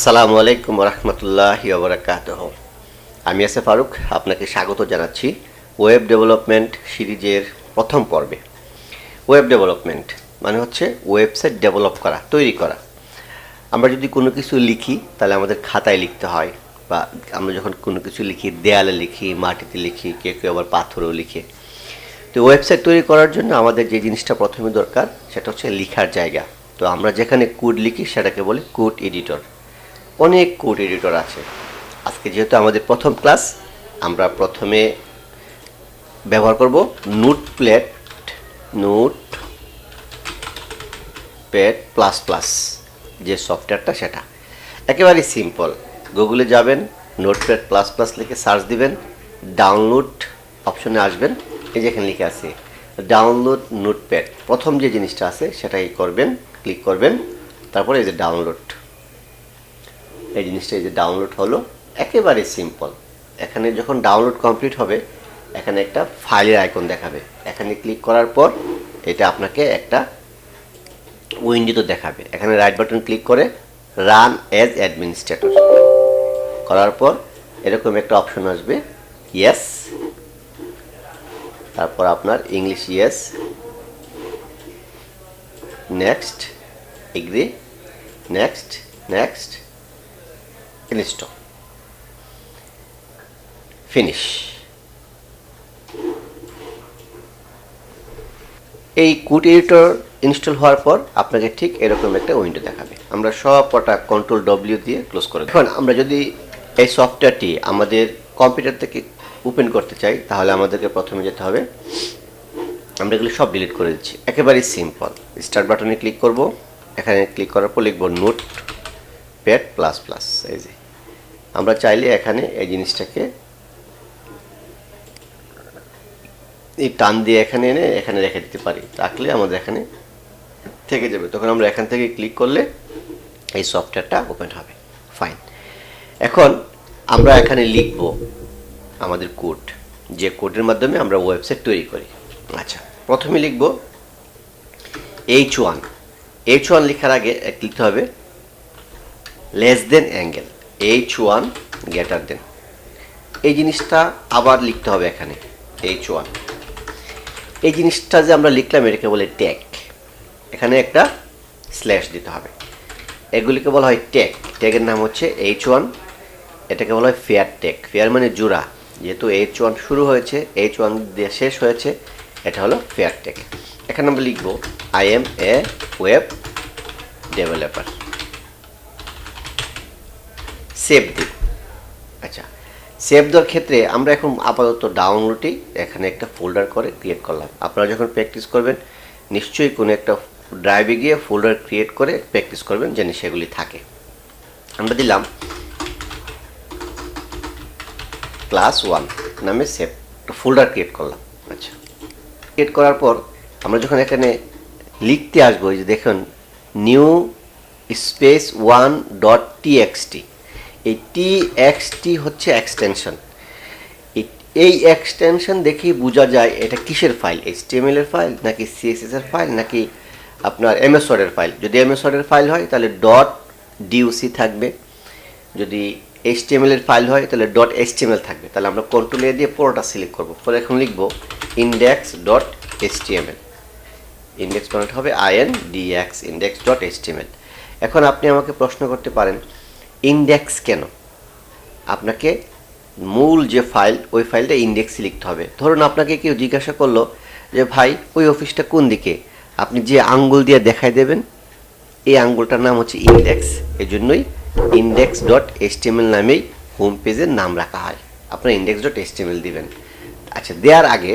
আসসালামু আলাইকুম রহমতুল্লাহ বারাকাতুহ আমি এসে ফারুক, আপনাকে স্বাগত জানাচ্ছি ওয়েব ডেভেলপমেন্ট সিরিজের প্রথম পর্বে। ওয়েব ডেভেলপমেন্ট মানে হচ্ছে ওয়েবসাইট ডেভেলপ করা, তৈরি করা। আমরা যদি কোনো কিছু লিখি, তাহলে আমাদের খাতায় লিখতে হয় বা আমরা যখন কোনো কিছু লিখি, দেয়ালে লিখি, মাটিতে লিখি, কেউ কেউ আবার পাথরেও লিখে। তো ওয়েবসাইট তৈরি করার জন্য আমাদের যে জিনিসটা প্রথমে দরকার, সেটা হচ্ছে লিখার জায়গা। তো আমরা যেখানে কোড লিখি, সেটাকে বলি কোড এডিটর অনেক কোড এডিটর আছে। আজকে যেহেতু আমাদের প্রথম ক্লাস, আমরা প্রথমে ব্যবহার করব note plate, notepad plus plus, যে সফটওয়্যারটা সেটা। একেবারেই সিম্পল গুগলে যাবেন, নোট নোটপ্যাড প্লাস প্লাস লিখে সার্চ দিবেন ডাউনলোড অপশনে আসবেন, এই যেখানে লিখে আছে ডাউনলোড নোট নোটপ্যাড প্রথম যে জিনিসটা আছে সেটাই করবেন ক্লিক করবেন, তারপরে এই যে ডাউনলোড এই জিনিসটা যে ডাউনলোড হলো, একেবারে সিম্পল এখানে যখন ডাউনলোড কমপ্লিট হবে, এখানে একটা ফাইলের আইকন দেখাবে। এখানে ক্লিক করার পর, এটা আপনাকে একটা উইন্ডোতে দেখাবে। এখানে রাইট বাটন ক্লিক করে রান অ্যাজ অ্যাডমিনিস্ট্রেটর করার পর, এরকম একটা অপশন আসবে ইয়েস তারপর আপনার English yes next agree next next install finish এই কুট এডিটর ইনস্টল হওয়ার পর আপনাকে ঠিক এরকম একটা উইন্ডো দেখাবে। আমরা সব কটা কন্ট্রোল ডব্লিউ দিয়ে ক্লোজ করে দেব। এখন আমরা যদি এই সফটওয়্যারটি আমাদের কম্পিউটার থেকে ওপেন করতে চাই, তাহলে আমাদেরকে প্রথমে যেতে হবে। আমরা এগুলো সব ডিলিট করে দিচ্ছি। একেবারেই সিম্পল স্টার্ট বাটনে ক্লিক করব। এখানে ক্লিক করার পর লিখব নোট প্যাড প্লাস প্লাস এই যে। আমরা চাইলে এখানে এই জিনিসটাকে এই টান দিয়ে এখানে এনে এখানে রেখে দিতে পারি। রাখলে আমাদের এখানে থেকে যাবে। তখন আমরা এখান থেকে ক্লিক করলে এই সফটওয়্যারটা ওপেন হবে। ফাইন এখন আমরা এখানে লিখব আমাদের কোড যে কোডের মাধ্যমে আমরা ওয়েবসাইট তৈরি করি। আচ্ছা প্রথমে লিখব এইচ ওয়ান এইচ ওয়ান লেখার আগে লিখতে হবে less than angle H one greater than. এই জিনিসটা আবার লিখতে হবে এখানে এইচ ওয়ান এই জিনিসটা যে আমরা লিখলাম, এটাকে বলে ট্যাগ এখানে একটা স্ল্যাশ দিতে হবে। এগুলিকে বলা হয় ট্যাগ ট্যাগের নাম হচ্ছে এইচ ওয়ান এটাকে বলা হয় ফেয়ার ট্যাগ ফেয়ার মানে জোড়া। যেহেতু এইচ ওয়ান শুরু হয়েছে এইচ ওয়ান দিয়ে শেষ হয়েছে, এটা হলো ফেয়ার ট্যাগ এখানে আমরা লিখব I am a web developer save দিই। আচ্ছা সেভ দেওয়ার ক্ষেত্রে আমরা এখন আপাতত ডাউনলোডেই এখানে একটা ফোল্ডার করে ক্রিয়েট করলাম। আপনারা যখন প্র্যাকটিস করবেন, নিশ্চয়ই কোনো একটা ড্রাইভে গিয়ে ফোল্ডার ক্রিয়েট করে প্র্যাকটিস করবেন যেন সেগুলি থাকে। আমরা দিলাম ক্লাস ওয়ান নামে সেভ একটা ফোল্ডার ক্রিয়েট করলাম। আচ্ছা ক্রিয়েট করার পর আমরা যখন এখানে লিখতে আসব যে দেখুন new space one dot T XT এই টি এক্সটি হচ্ছে এক্সটেনশন এই এক্সটেনশন দেখেই বোঝা যায় এটা কিসের file H T M L এর ফাইল নাকি সিএসএস এর ফাইল নাকি আপনার এমএস এর ফাইল যদি এমএস এর ফাইল হয়, তাহলে ডট ডিউসি থাকবে। যদি এইচটিএমএল এর ফাইল হয়, তাহলে ডট এইচটিএমএল থাকবে। তাহলে আমরা কন্ট্রোল এ দিয়ে পুরোটা সিলেক্ট করব। পরে এখন লিখব index dot H T M L index বানাতে হবে I I N D X index dot H T M L এখন আপনি আমাকে প্রশ্ন করতে পারেন ইন্ডেক্স কেন? আপনাকে মূল যে ফাইল ওই ফাইলটা ইন্ডেক্সে লিখতে হবে। ধরুন আপনাকে কেউ জিজ্ঞাসা করল যে, ভাই, ওই অফিসটা কোন দিকে? আপনি যে আঙ্গুল দিয়ে দেখাই দেবেন, এই আঙ্গুলটার নাম হচ্ছে ইন্ডেক্স এই জন্যই index dot H T M L নামেই হোম পেজের নাম রাখা হয়। আপনার ইন্ডেক্স ডট এসটিএমএল দিবেন। আচ্ছা দেওয়ার আগে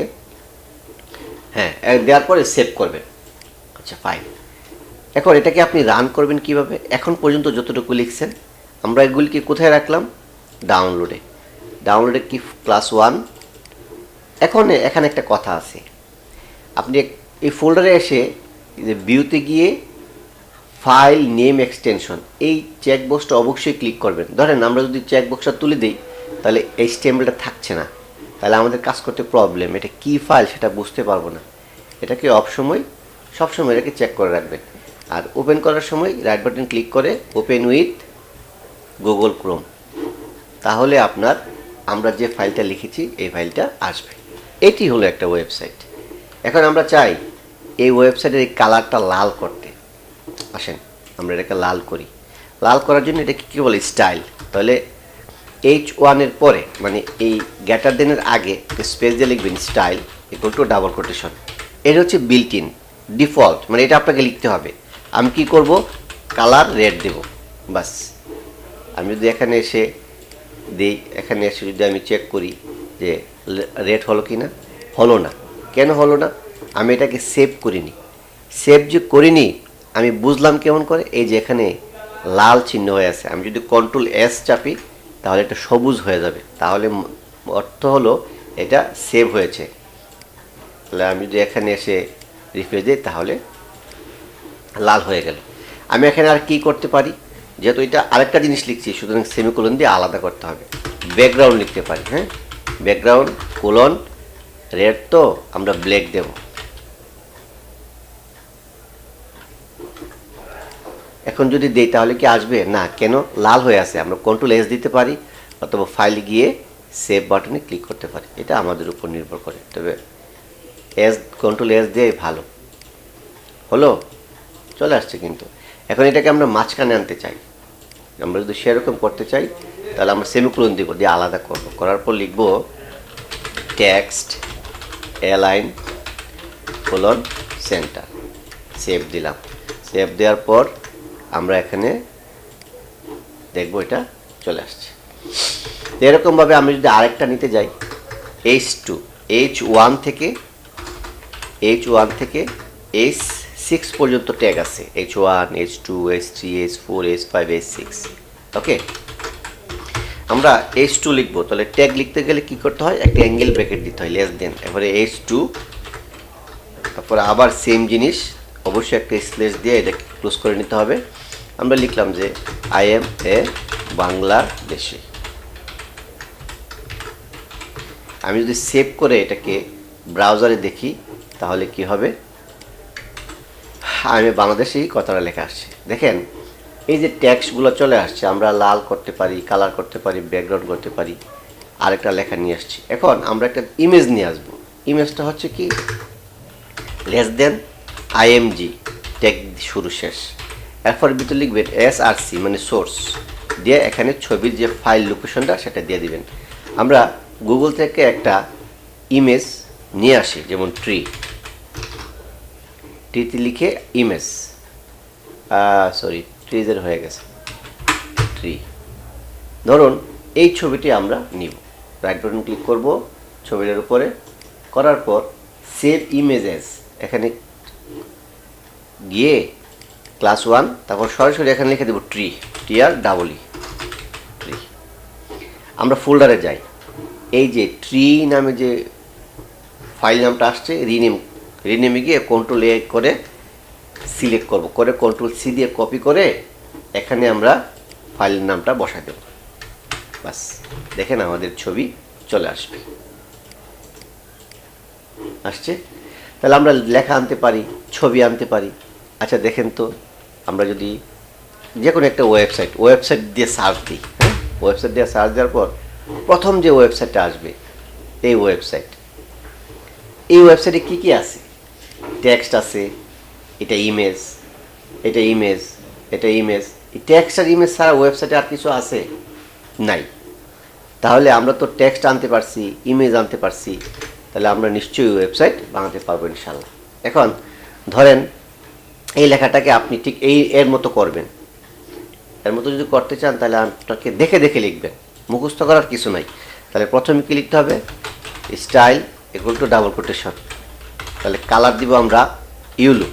হ্যাঁ দেওয়ার পরে সেভ করবেন। আচ্ছা ফাইন এখন এটাকে আপনি রান করবেন কীভাবে? এখন পর্যন্ত যতটুকু লিখছেন আমরা এগুলিকে কোথায় রাখলাম? ডাউনলোডে ডাউনলোডে কি ক্লাস ওয়ান এখন এখানে একটা কথা আছে। আপনি এই ফোল্ডারে এসে ভিউতে গিয়ে ফাইল নেম এক্সটেনশন এই চেক বক্সটা অবশ্যই ক্লিক করবেন। ধরেন আমরা যদি চেক বক্সটা তুলে দিই, তাহলে এই স্টেমটা থাকছে না। তাহলে আমাদের কাজ করতে প্রবলেম এটা কি ফাইল সেটা বুঝতে পারব না। এটাকে অবসময় সবসময় এটাকে চেক করে রাখবেন। আর ওপেন করার সময় রাইট বাটন ক্লিক করে ওপেন উইথ গুগল ক্রোম তাহলে আপনার, আমরা যে ফাইলটা লিখেছি, এই ফাইলটা আসবে। এটি হলো একটা ওয়েবসাইট এখন আমরা চাই, এই ওয়েবসাইটের এই কালারটা লাল করতে। আসেন, আমরা এটাকে লাল করি। লাল করার জন্য এটাকে কী বলে? স্টাইল তাহলে এইচ ওয়ানের পরে মানে এই গ্যাটার দেনের আগে স্পেস দিয়ে লিখবেন style equal to double quotation এটা হচ্ছে বিল্ট ইন ডিফল্ট মানে এটা আপনাকে লিখতে হবে। আমি কি করব? কালার রেড দেব। বাস। আমি যদি এখানে এসে দিই, এখানে এসে যদি আমি চেক করি যে রেট হলো কি না হলো না। কেন হলো না? আমি এটাকে সেভ করিনি। সেভ যে করিনি, আমি বুঝলাম কেমন করে? এই যে এখানে লাল চিহ্ন হয়ে আছে। আমি যদি কন্ট্রোল এস চাপি, তাহলে এটা সবুজ হয়ে যাবে। তাহলে অর্থ হলো এটা সেভ হয়েছে। তাহলে আমি যদি এখানে এসে রিফ্রেশ দিই, তাহলে লাল হয়ে গেল। আমি এখানে আর কি করতে পারি? যেহেতু এটা আরেকটা জিনিস লিখছি, সুতরাং সেমিকোলন দিয়ে আলাদা করতে হবে। ব্যাকগ্রাউন্ড লিখতে পারি হ্যাঁ? ব্যাকগ্রাউন্ড কোলন রেড তো আমরা ব্ল্যাক দেব। এখন যদি দেই, তাহলে কি আসবে? না, কেন? লাল হয়ে আছে, আমরা কন্ট্রোল এস দিতে পারি, অথবা ফাইল গিয়ে সেভ বাটনে ক্লিক করতে পারি। এটা আমাদের উপর নির্ভর করে, তবে এস কন্ট্রোল এস দিয়ে ভালো। হলো? চলে আসছে কিন্তু। এখন এটাকে আমরা মাঝখানে আনতে চাই। আমরা যদি সেরকম করতে চাই, তাহলে আমরা সেমিকুলন দিব দিয়ে আলাদা করব। করার পর লিখব text align colon centre save দিলাম। সেভ দেওয়ার পর আমরা এখানে দেখব এটা চলে আসছে। এরকমভাবে আমি যদি আরেকটা নিতে যাই এইচ টু এইচ ওয়ান থেকে এইচ ওয়ান থেকে এইচ সিক্স পর্যন্ত ট্যাগ আছে। H one H two H three H four H five H six okay আমরা এইচ টু লিখব। তাহলে ট্যাগ লিখতে গেলে কি করতে হয়? একটা অ্যাঙ্গেল ব্র্যাকেট দিতে হয় লেস দেন এবারে এইচ টু তারপরে আবার সেম জিনিস। অবশ্যই একটা স্লেস দিয়ে এটা ক্লোজ করে নিতে হবে। আমরা লিখলাম যে আই এম এ বাংলাদেশি আমি যদি সেভ করে এটাকে ব্রাউজারে দেখি, তাহলে কি হবে? আমি বাংলাদেশেই কথাটা লেখা আসছে। দেখেন, এই যে ট্যাক্সগুলো চলে আসছে, আমরা লাল করতে পারি কালার করতে পারি ব্যাকগ্রাউন্ড করতে পারি, আরেকটা লেখা নিয়ে আসছি। এখন আমরা একটা ইমেজ নিয়ে আসব। ইমেজটা হচ্ছে কি? লেস দেন আইএমজি ট্যাগ শুরু শেষ। এরপর ভিতরে লিখবেন এস আর সি মানে সোর্স দিয়ে এখানে ছবির যে ফাইল লোকেশনটা সেটা দিয়ে দিবেন। আমরা গুগল থেকে একটা ইমেজ নিয়ে আসি, যেমন ট্রি ট্রিতে লিখে ইমেজ সরি ট্রিজের হয়ে গেছে। ট্রি ধরুন, এই ছবিটি আমরা নিব। রাইট বাটন ক্লিক করব, ছবিটার উপরে। করার পর সেভ ইমেজেস এখানে গিয়ে ক্লাস ওয়ান তারপর সরাসরি এখানে লিখে দেবো tree T R double E tree আমরা ফোল্ডারে যাই। এই যে ট্রি নামে যে ফাইল নামটা আসছে রিনেম রিনেমে গিয়ে কন্ট্রোল এ করে সিলেক্ট করব। করে কন্ট্রোল সি দিয়ে কপি করে এখানে আমরা ফাইলের নামটা বসাই দেব। বাস, দেখেন আমাদের ছবি চলে আসবে। আসছে? তাহলে আমরা লেখা আনতে পারি, ছবি আনতে পারি। আচ্ছা দেখেন তো, আমরা যদি যে কোনো একটা ওয়েবসাইট ওয়েবসাইট দিয়ে সার্চ দিই হ্যাঁ? ওয়েবসাইট দিয়ে সার্চ দেওয়ার পর প্রথম যে ওয়েবসাইটটা আসবে, এই ওয়েবসাইট এই ওয়েবসাইটে কি কি আছে? টেক্সট আছে, এটা ইমেজ এটা ইমেজ এটা ইমেজ এই টেক্সট আর ইমেজ ছাড়া ওয়েবসাইটে আর কিছু আছে? নাই। তাহলে আমরা তো টেক্সট আনতে পারছি ইমেজ আনতে পারছি, তাহলে আমরা নিশ্চয়ই ওয়েবসাইট বানাতে পারব ইনশাল্লাহ এখন ধরেন, এই লেখাটাকে আপনি ঠিক এই, এর মতো করবেন। এর মতো যদি করতে চান, তাহলে আপনাকে দেখে দেখে লিখবেন। মুখস্থ করার কিছু নাই। তাহলে প্রথমে কি লিখতে হবে? স্টাইল এগুলো টু ডাবল কোটেশন তাহলে কালার দিব আমরা ইউলু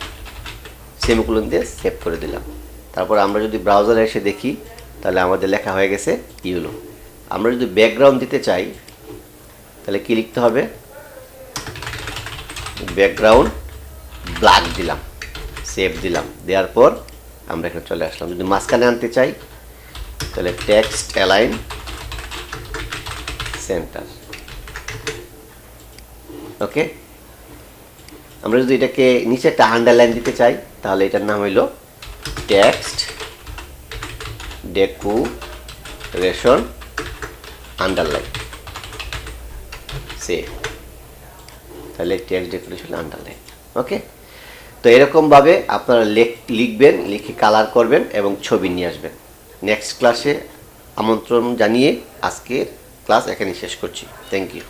সেমিকুলন দিয়ে সেভ করে দিলাম। তারপর আমরা যদি ব্রাউজারে এসে দেখি, তাহলে আমাদের লেখা হয়ে গেছে ইউলো আমরা যদি ব্যাকগ্রাউন্ড দিতে চাই, তাহলে কি লিখতে হবে? ব্যাকগ্রাউন্ড ব্ল্যাক দিলাম। সেভ দিলাম। দেওয়ার পর আমরা এখানে চলে আসলাম। যদি মাঝখানে আনতে চাই, তাহলে টেক্সট অ্যালাইন সেন্টার ওকে আমরা যদি এটাকে নিচে একটা আন্ডারলাইন দিতে চাই, তাহলে এটার নাম হইল টেক্সট ডেকু রেশন আন্ডারলাইন সে তাহলে টেক্সট ডেকোরেশন আন্ডারলাইন ওকে তো এরকমভাবে আপনারা লেখ- লিখবেন, লিখে কালার করবেন এবং ছবি নিয়ে আসবেন। নেক্সট ক্লাসে আমন্ত্রণ জানিয়ে আজকের ক্লাস এখানে শেষ করছি। Thank you